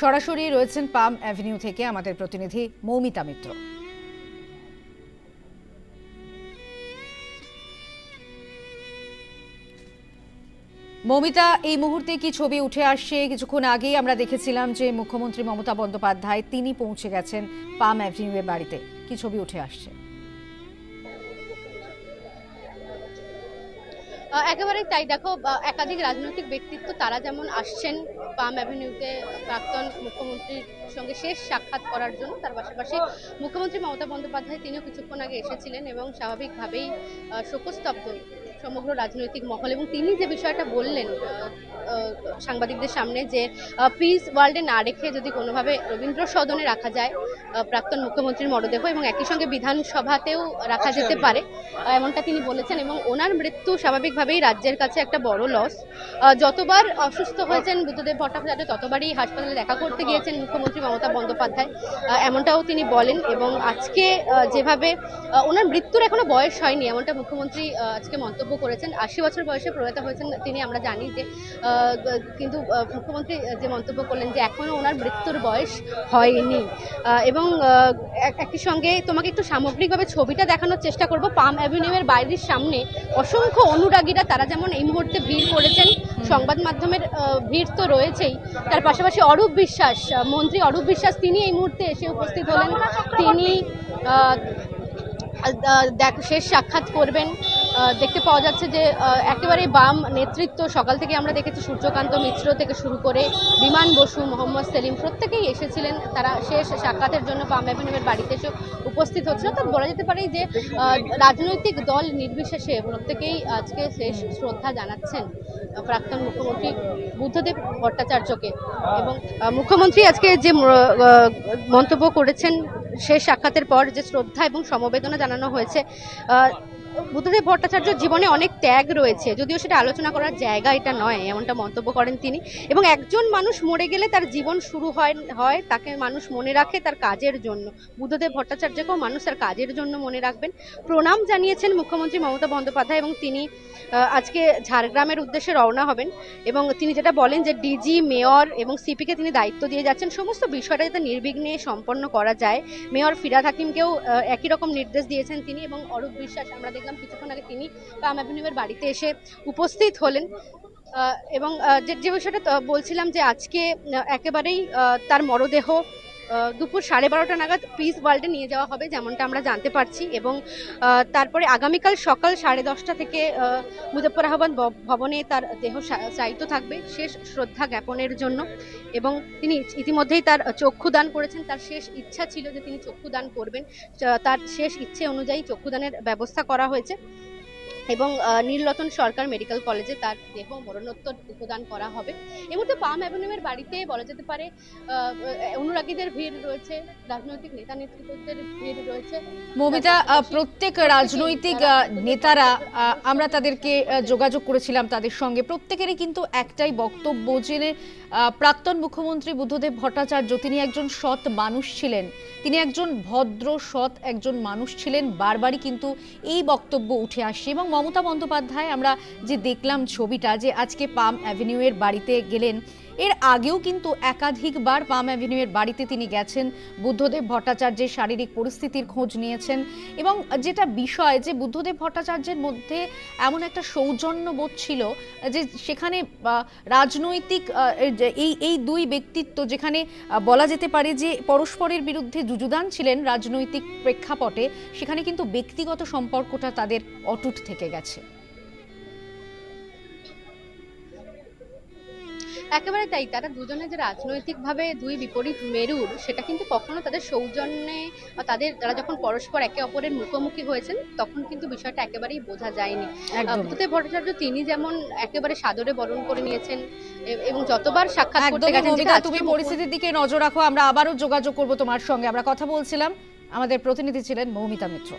সরাসরি রয়েছেন পাম অ্যাভিনিউ থেকে আমাদের প্রতিনিধি মৌমিতা মিত্র। মৌমিতা, এই মুহূর্তে কি ছবি উঠে আসছে? কিছুক্ষণ আগেই আমরা দেখেছিলাম যে মুখ্যমন্ত্রী মমতা বন্দ্যোপাধ্যায় তিনি পৌঁছে গেছেন পাম অ্যাভিনিউয়ের বাড়িতে। কি ছবি উঠে আসছে? একেবারেই তাই। দেখো একাধিক রাজনৈতিক ব্যক্তিত্ব তারা যেমন আসছেন পাম অ্যাভিনিউতে প্রাক্তন মুখ্যমন্ত্রীর সঙ্গে শেষ সাক্ষাৎ করার জন্য, তার পাশাপাশি মুখ্যমন্ত্রী মমতা বন্দ্যোপাধ্যায় তিনিও কিছুক্ষণ আগে এসেছিলেন এবং স্বাভাবিকভাবেই শোকস্তব্ধ সমগ্র রাজনৈতিক মহল এবং তিনি যে বিষয়টা বললেন সাংবাদিকদের সামনে যে পিস ওয়ার্ল্ডে না রেখে যদি কোনোভাবে রবীন্দ্র সদনে রাখা যায় প্রাক্তন মুখ্যমন্ত্রীর মরদেহ এবং একই সঙ্গে বিধানসভাতেও রাখা যেতে পারে এমনটা তিনি বলেছেন এবং ওনার মৃত্যু স্বাভাবিকভাবেই রাজ্যের কাছে একটা বড় লস যতবার অসুস্থ হয়েছেন বুদ্ধদেব ভট্টাচার্য ততবারই হাসপাতালে দেখা করতে গিয়েছেন মুখ্যমন্ত্রী মমতা বন্দ্যোপাধ্যায়। এমনটাও তিনি বলেন এবং আজকে যেভাবে ওনার মৃত্যুর এখনও বয়স হয়নি এমনটা মুখ্যমন্ত্রী আজকে মন্তব্য করেছেন। আশি বছর বয়সে প্রয়াত হয়েছেন তিনি আমরা জানি যে কিন্তু মুখ্যমন্ত্রী যে মন্তব্য করলেন যে এখনও ওনার মৃত্যুর বয়স হয়নি এবং এক- একই সঙ্গে তোমাকে একটু সামগ্রিকভাবে ছবিটা দেখানোর চেষ্টা করব। পাম অ্যাভিনিউয়ের বাইরের সামনে অসংখ্য অনুরাগীরা, তারা যেমন এই মুহূর্তে ভিড় করেছেন, সংবাদ মাধ্যমের ভিড় তো রয়েছেই, তার পাশাপাশি অরূপ বিশ্বাস মন্ত্রী অরূপ বিশ্বাস, তিনি এই মুহূর্তে এসে উপস্থিত হলেন। তিনি দেখ, শেষ সাক্ষাৎ করবেন। দেখতে পাওয়া যাচ্ছে যে একেবারে বাম নেতৃত্ব। সকাল থেকে আমরা দেখেছি সূর্যকান্ত মিত্র থেকে শুরু করে বিমান বসু, মোহাম্মদ সেলিম প্রত্যেকেই এসেছিলেন। তারা শেষ সাক্ষাতের জন্য বাম অ্যাভিনিউয়ের বাড়িতে এসে উপস্থিত হচ্ছিল। তো বলা যেতে পারে যে রাজনৈতিক দল নির্বিশেষে প্রত্যেকেই আজকে শেষ শ্রদ্ধা জানাচ্ছেন প্রাক্তন মুখ্যমন্ত্রী বুদ্ধদেব ভট্টাচার্যকে। এবং মুখ্যমন্ত্রী আজকে যে মন্তব্য করেছেন, শেষ সাক্ষাতের পর যে শ্রদ্ধা এবং সমবেদনা জানানো হয়েছে বুদ্ধদেব ভট্টাচার্য জীবনে অনেক ত্যাগ রয়েছে, যদিও সেটা আলোচনা করার জায়গা এটা নয়, এমনটা মন্তব্য করেন তিনি। এবং একজন মানুষ মরে গেলে তার জীবন শুরু হয় হয় তাকে মানুষ মনে রাখে তার কাজের জন্য। বুদ্ধদেব ভট্টাচার্যকেও মানুষ তার কাজের জন্য মনে রাখবেন। প্রণাম জানিয়েছেন মুখ্যমন্ত্রী মমতা বন্দ্যোপাধ্যায় এবং তিনি আজকে ঝাড়গ্রামের উদ্দেশ্যে রওনা হবেন। এবং তিনি যেটা বলেন যে ডিজি, মেয়র এবং সিপিকে তিনি দায়িত্ব দিয়ে যাচ্ছেন, সমস্ত বিষয়টা যাতে নির্বিঘ্নে সম্পন্ন করা যায়। মেয়র ফিরাদ হাকিমকেও একই রকম নির্দেশ দিয়েছেন তিনি এবং অরূপ বিশ্বাস আমরা দেখলাম কিছুক্ষণ আগে তিনি অ্যাভিনিউয়ের বাড়িতে এসে উপস্থিত হলেন। এবং যে বিষয়টা বলছিলাম যে আজকে একেবারেই তার মরদেহ দুপুর সাড়ে বারোটা নাগাদ পিস ওয়ার্ল্ডে নিয়ে যাওয়া হবে যেমনটা আমরা জানতে পারছি। এবং তারপরে আগামীকাল সকাল সাড়ে দশটা থেকে আহ, মুজফ্ফর আহমদ ভ- ভবনে তার দেহ শায়িত থাকবে শেষ শ্রদ্ধা জ্ঞাপনের জন্য। এবং তিনি ইতিমধ্যেই তার চক্ষুদান করেছেন। তার শেষ ইচ্ছা ছিল যে তিনি চক্ষুদান করবেন। তার শেষ ইচ্ছে অনুযায়ী চক্ষুদানের ব্যবস্থা করা হয়েছে। এবং নীলরতন সরকার মেডিকেল কলেজে তার দেহ মরণোত্তর উপদান করা হবে। এই মুহূর্তে পাম অ্যাভিনিউয়ের বাড়িতে বলা যেতে পারে অনুরাগীদের ভিড় রয়েছে, রাজনৈতিক নেতা নেতৃত্বদের ভিড় রয়েছে। মৌমিতা প্রত্যেক রাজনৈতিক নেতারা আমরা তাদেরকে যোগাযোগ করেছিলাম তাদের সঙ্গে। প্রত্যেকেরই কিন্তু একটাই বক্তব্য যে প্রাক্তন মুখ্যমন্ত্রী বুদ্ধদেব ভট্টাচার্য, তিনি একজন সৎ মানুষ ছিলেন। তিনি একজন ভদ্র, সৎ একজন মানুষ ছিলেন। বারবারই কিন্তু এই বক্তব্য উঠে আসছে এবং মমতা বন্দ্যোপাধ্যায় আমরা যে দেখলাম ছবিটা যে আজকে পাম অ্যাভিনিউয়ের বাড়িতে গেলেন এর আগেও কিন্তু একাধিকবার পাম অ্যাভিনিউয়ের বাড়িতে তিনি গেছেন। বুদ্ধদেব ভট্টাচার্যের শারীরিক পরিস্থিতির খোঁজ নিয়েছেন এবং যেটা বিষয় যে বুদ্ধদেব ভট্টাচার্যের মধ্যে এমন একটা সৌজন্যবোধ ছিল যে সেখানে রাজনৈতিক এই এই দুই ব্যক্তিত্ব যেখানে বলা যেতে পারে যে পরস্পরের বিরুদ্ধে যুযুদান ছিলেন রাজনৈতিক প্রেক্ষাপটে, সেখানে কিন্তু ব্যক্তিগত সম্পর্কটা তাদের অটুট থেকে গেছে। একেবারে তাই তারা দুজনে যে রাজনৈতিকভাবে দুই বিপরীত মেরুর সেটা কিন্তু কখনো তাদের সৌজন্যে বা তাদের তারা যখন পরস্পর একে অপরের মুখোমুখি হয়েছেন তখন কিন্তু বিষয়টা একেবারেই বোঝা যায়নি। একদম। ভট্টাচার্য তিনি যেমন একেবারে সাদরে বরণ করে নিয়েছেন এবং যতবার সাক্ষাৎ করতে গেছেন তুমি পরিস্থিতির দিকে নজর রাখো আমরা আবারও যোগাযোগ করব তোমার সঙ্গে। আমরা কথা বলছিলাম আমাদের প্রতিনিধি ছিলেন মৌমিতা মিত্র।